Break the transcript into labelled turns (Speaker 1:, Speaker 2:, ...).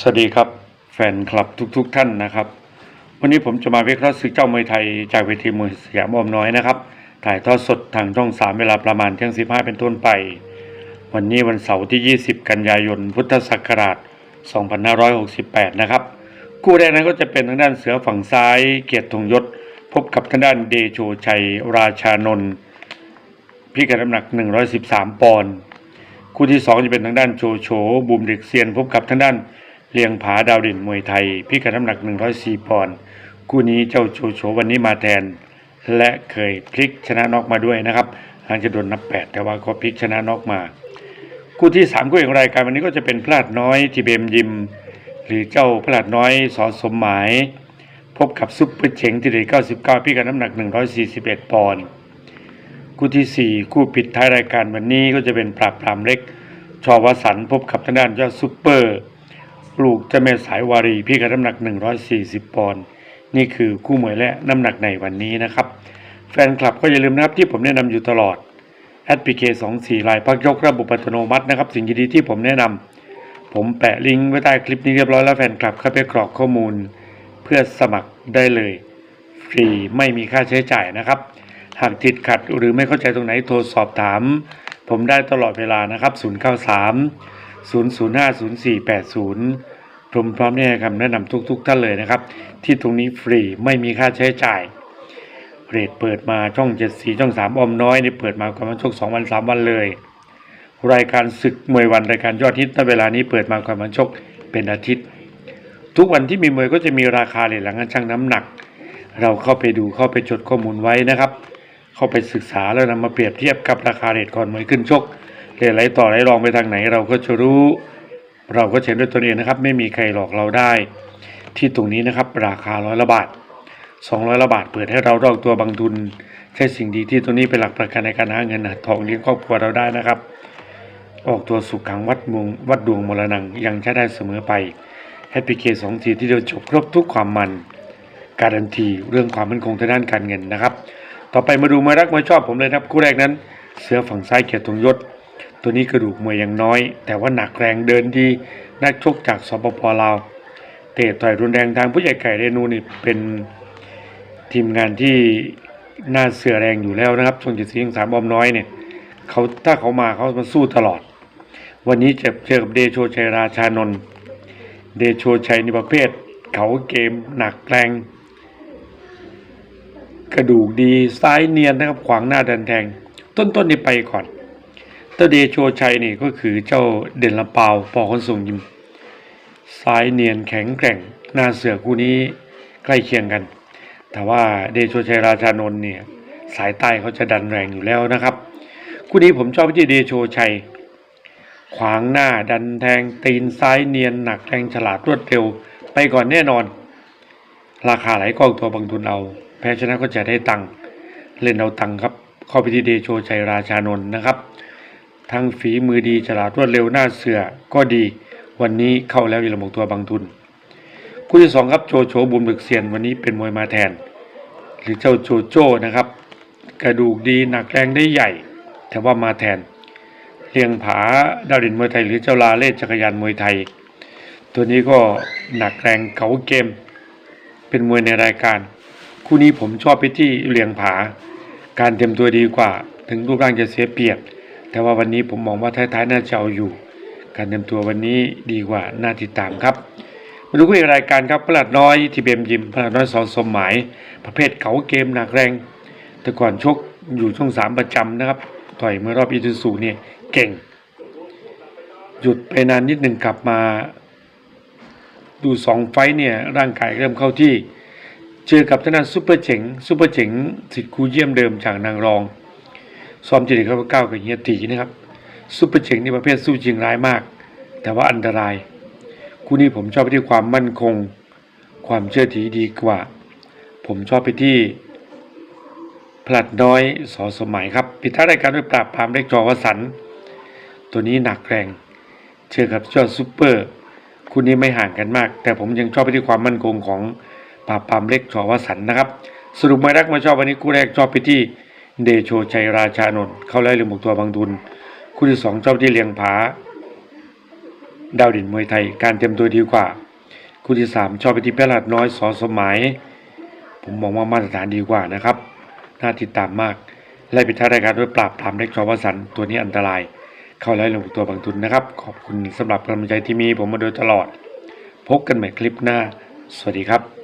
Speaker 1: สวัสดีครับ แฟนคลับทุกๆทท่านนะครับ วันนี้ผมจะมาวิเคราะห์ศึกเจ้ามวยไทยจากเวทีมวยสยามอมน้อยนะครับ ถ่ายทอดสดทางช่องสามเวลาประมาณเที่ยงสิบห้าเป็นต้นไป วันนี้วันเสาร์ที่ 20 กันยายน พุทธศักราช 2568 นะครับ คู่แรกนั้นก็จะเป็นทางด้านเสือฝั่งซ้าย เกียรติธงยศ พบกับทางด้านเดโชชัย ราชานนท์พิกัดน้ำหนัก 113 ปอนด์คู่ที่สองจะเป็นทางด้านโจโฉบุมเด็กเซียน พบกับทางด้าน เลียงผาดาวเด่นมวยไทย พิกัดน้ำหนัก 104 ปอนด์คู่นี้เจ้าโจโฉวันนี้มาแทน และเคยพลิกชนะน็อกมาด้วยนะครับหลังจะโดนนับแปดแต่ว่าก็พลิกชนะน็อกมา คู่ที่สามคู่เอกของรายการวันนี้ก็จะเป็นพลาดน้อยทีเบมยิม หรือเจ้าพลาดน้อยสอสมหมาย พบกับซุปเปอร์เฉงที่เด็99 พิกัดน้ำหนัก 141 ปอนด์คู่ที่ 4 คู่ปิดท้ายรายการวันนี้ก็จะเป็นปราบปรามเล็กชอวสันพบกับทางด้านยอดซุปเปอร์ ลูกเจ้าแม่สายวารีพี่กับน้ำหนัก 140 ปอนด์นี่คือคู่มวยและน้ำหนักในวันนี้นะครับ แฟนคลับก็อย่าลืมนะครับที่ผมแนะนำอยู่ตลอดแอดพีเคสองสี่ลายพักยกระบบอัตโนมัตินะครับ สิ่งดีๆที่ผมแนะนำผมแปะลิงก์ไว้ใต้คลิปนี้เรียบร้อยแล้วแฟนคลับเข้าไปกรอกข้อมูล เพื่อสมัครได้เลย ฟรีไม่มีค่าใช้จ่ายนะครับ หากติดขัดหรือไม่เข้าใจตรงไหนโทรสอบถาม ผมได้ตลอดเวลานะครับ093 005 0480 ผมพร้อมที่จะคำแนะนำทุก ๆ ท่านเลยนะครับ ที่ตรงนี้ฟรีไม่มีค่าใช้จ่ายเรทเปิดมาช่องเจ็ดสีช่องสามอมน้อยนี่เปิดมาก่อนวันชกสองวันสามวันเลย รายการศึกมวยวันรายการยอดฮิตณเวลานี้เปิดมาก่อนวันชกเป็นอาทิตย์ ทุกวันที่มีมวยก็จะมีราคาเหรียญหลังชั่งน้ำหนัก เราเข้าไปดูเข้าไปจดข้อมูลไว้นะครับ เข้าไปศึกษาแล้วนำมาเปรียบเทียบกับราคาเหรียญก่อนมวยขึ้นชก เหรียญไหลต่อไหลรองไปทางไหน เราก็จะรู้ เราก็เห็นด้วยตนเองนะครับ ไม่มีใครหลอกเราได้ ที่ตรงนี้นะครับ ราคาร้อยละบาท200ละบาทเปิดให้เราดอกตัวบางทุน ใช้สิ่งดีที่ตัวนี้เป็นหลักประกันในการหาเงินหาทองเลี้ยงครอบครัวเราได้นะครับ ออกตัวสุขขังวัดมุงวัดดวงมรณังยังใช้ได้เสมอไปแฮปปี้เคสองทีที่เดียวจบครบทุกความมัน การันตีเรื่องความมั่นคงทางด้านการเงินนะครับ ต่อไปมาดูมวยรักมวยชอบผมเลยครับคู่แรกนั้น เสือฝั่งซ้ายเกียรติธงยศ ตัวนี้กระดูกมวยยังน้อย แต่ว่าหนักแรงเดินดีนักชกจากสปปลาวเตะต่อยรุนแรงทางผู้ใหญ่ไก่เรนูนี่เป็นทีมงานที่น่าเสือแรงอยู่แล้วนะครับช่วงจิตสียงสามออมน้อยเนี่ยเขาถ้าเขามาเขามาสู้ตลอด วันนี้จะเจอกับเดโชชัยราชานนท์เดโชชัยในประเภท เขาเกมหนักแรง กระดูกดีซ้ายเนียนนะครับขวางหน้าดันแทง ต้นๆนี่ไปก่อน เต้าเดโชชัยนี่ก็คือเจ้าเด่นละเปาปอคนส่งยิมซ้ายเนียนแข็งแกร่งหน้าเสือคู่นี้ใกล้เคียงกัน แต่ว่าเดโชชัยราชานนท์เนี่ยสายใต้เขาจะดันแรงอยู่แล้วนะครับ คู่นี้ผมชอบที่เดโชชัย ขวางหน้าดันแทงตีนซ้ายเนียนหนักแรงฉลาดรวดเร็ว ไปก่อนแน่นอน ราคาไหลกองตัวบางทุนเอา แพ้ชนะก็จะได้ตังค์เล่นเอาตังค์ครับเข้าไปที่เดโชชัยราชานนท์นะครับ ทั้งฝีมือดีฉลาดรวดเร็วหน้าเสือก็ดีวันนี้เข้าแล้วยีระบบตัวบางทุน คู่ที่สองครับโจโฉบุญบึกเซียนวันนี้เป็นมวยมาแทน หรือเจ้าโจโจ้นะครับ กระดูกดีหนักแรงได้ใหญ่ แต่ว่ามาแทนเลียงผาดาวดินมวยไทยหรือเจ้าลาเล่จักรยานมวยไทย ตัวนี้ก็หนักแรงเขาเกม เป็นมวยในรายการ คู่นี้ผมชอบไปที่เลียงผา การเตรียมตัวดีกว่า ถึงรูปร่างจะเสียเปรียบ แต่ว่าวันนี้ผมมองว่าท้ายๆน่าจะเอาอยู่ การเตรียมตัววันนี้ดีกว่าน่าติดตามครับมาดูคู่เอกรายการครับพลัดน้อยทีเบมยิมพลัดน้อยสอนสมหมาย ประเภทเขาเกมหนักแรง แต่ก่อนชกอยู่ช่องสามประจำนะครับต่อยเมื่อรอบอีทูสูเนี่ยเก่ง หยุดไปนานนิดหนึ่งกลับมาดูสองไฟเนี่ยร่างกายเริ่มเข้าที่ เจอกับทางด้านซุปเปอร์เจ๋งซุปเปอร์เจ๋งสิทธิ์ครูเยี่ยมเดิมจากนางรอง ซ้อมจิตเขาเก้ากับเฮียตีนะครับซุปเปอร์เจ๋งนี่ประเภทสู้จริงร้ายมาก แต่ว่าอันตราย คู่นี้ผมชอบไปที่ความมั่นคง ความเชื่อถือดีกว่า ผมชอบไปที่พลัดน้อยสอสมัยครับปิดท้ายรายการด้วยปราบปรามเล็กจอวสัน ตัวนี้หนักแรง เชื่อกับยอดซูเปอร์คู่นี้ไม่ห่างกันมาก แต่ผมยังชอบไปที่ความมั่นคงของปราบปรามเล็กจอวสันนะครับ สรุปไม่รักมาชอบวันนี้คู่แรกชอบไปที่ เดโชชัยราชานนท์เข้าไล่ลืมบุกตัวบางทุนคู่ที่สองชอบที่เลียงผา ดาวด่นมวยไทย การเตรียมตัวดีกว่า คู่ที่สามชอบไปที่เพชรลดน้อยสอสมหมายผมมองว่ามาตรฐานดีกว่านะครับ น่าติดตามมากไล่ปิดท้ายรายการด้วยปราบปรามเล็กชอวสันต์ตัวนี้อันตราย เข้าไล่ลงตัวบางทุนนะครับ ขอบคุณสำหรับกำลังใจที่มีผมมาโดยตลอด พบกันใหม่คลิปหน้า สวัสดีครับ